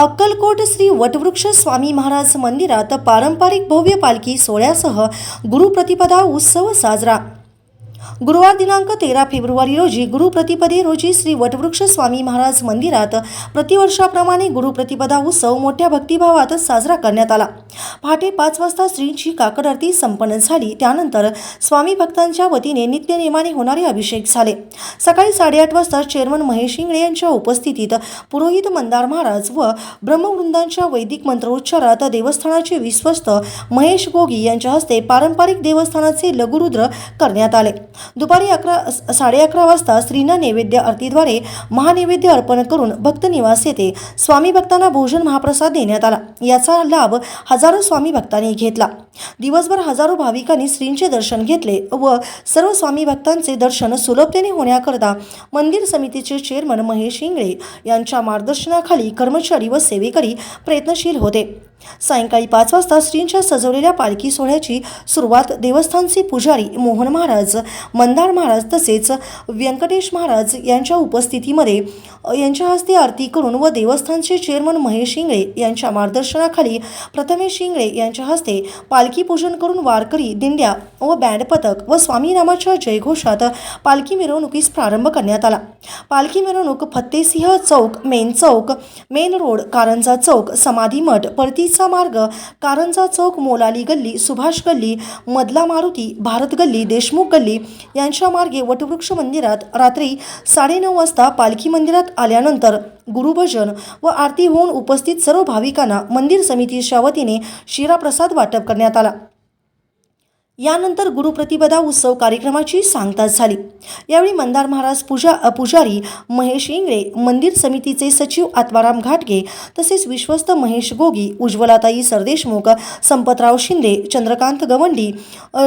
अक्कलकोट श्री वटवृक्ष स्वामी महाराज मंदिरात पारंपरिक भव्य पालखी सोहळ्यासह गुरुप्रतिपदा उत्सव साजरा. गुरुवार दिनांक तेरा फेब्रुवारी रोजी गुरुप्रतिपदे रोजी श्री वटवृक्ष स्वामी महाराज मंदिरात प्रतिवर्षाप्रमाणे गुरुप्रतिपदा उत्सव मोठ्या भक्तिभावात साजरा करण्यात आला. पहाटे पाच वाजता श्रींची काकड आरती संपन्न झाली. त्यानंतर स्वामी भक्तांच्या वतीने नित्यनेमाने होणारे अभिषेक झाले. सकाळी साडेआठ वाजता चेअरमन महेश इंगळे यांच्या उपस्थितीत पुरोहित मंदार महाराज व ब्रह्मवृंदांच्या वैदिक मंत्रोच्चारात देवस्थानाचे विश्वस्त महेश गोगी यांच्या हस्ते पारंपरिक देवस्थानाचे लघुरुद्र करण्यात आले. दुपारी अकरा साडे अकरा वाजता स्त्रीनं नैवेद्य आरतीद्वारे महानैवेद्य अर्पण करून भक्त निवास येथे स्वामी भक्तांना भोजन महाप्रसाद देण्यात आला. याचा लाभ हजारो स्वामी भक्तांनी घेतला. दिवसभर हजारो भाविकांनी श्रींचे दर्शन घेतले व सर्व स्वामी भक्तांचे दर्शन सुलभतेने होण्याकरता मंदिर समितीचे चेअरमन महेश इंगळे यांच्या मार्गदर्शनाखाली कर्मचारी व सेवेकरी प्रयत्नशील होते. सायंकाळी पाच वाजता श्रींच्या सजवलेल्या पालखी सोहळ्याची सुरुवात देवस्थानचे पुजारी मोहन महाराज मंदार महाराज तसेच व्यंकटेश महाराज यांच्या उपस्थितीमध्ये यांच्या हस्ते आरती करून व देवस्थानचे चेअरमन महेश शिंगळे यांच्या मार्गदर्शनाखाली प्रथमेश शिंगळे यांच्या हस्ते पालखी पूजन करून वारकरी दिंड्या व बँड पथक व स्वामी नामाच्या जयघोषात पालखी मिरवणुकीस प्रारंभ करण्यात आला. पालखी मिरवणूक Fattesingh Chowk main Chowk main road Karanja Chowk समाधी मठ परती परतीचा मार्ग कारंजा चौक मोलाली गल्ली सुभाष गल्ली मधला मारुती भारत गल्ली देशमुख गल्ली यांच्या मार्गे वटवृक्ष मंदिरात रात्री साडेनऊ वाजता पालखी मंदिरात आल्यानंतर गुरुभजन व आरती होऊन उपस्थित सर्व भाविकांना मंदिर समितीच्या वतीने शिराप्रसाद वाटप करण्यात आला. यानंतर गुरुप्रतिपदा उत्सव कार्यक्रमाची सांगताच झाली. यावेळी मंदार महाराज पूजा पुजारी महेश इंगळे मंदिर समितीचे सचिव आत्माराम घाटगे तसेच विश्वस्त महेश गोगी उज्ज्वलाताई सरदेशमुख संपतराव शिंदे चंद्रकांत गवंडी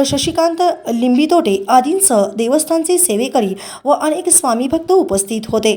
शशिकांत लिंबितोटे आदींसह देवस्थानचे सेवेकरी व अनेक स्वामी भक्त उपस्थित होते.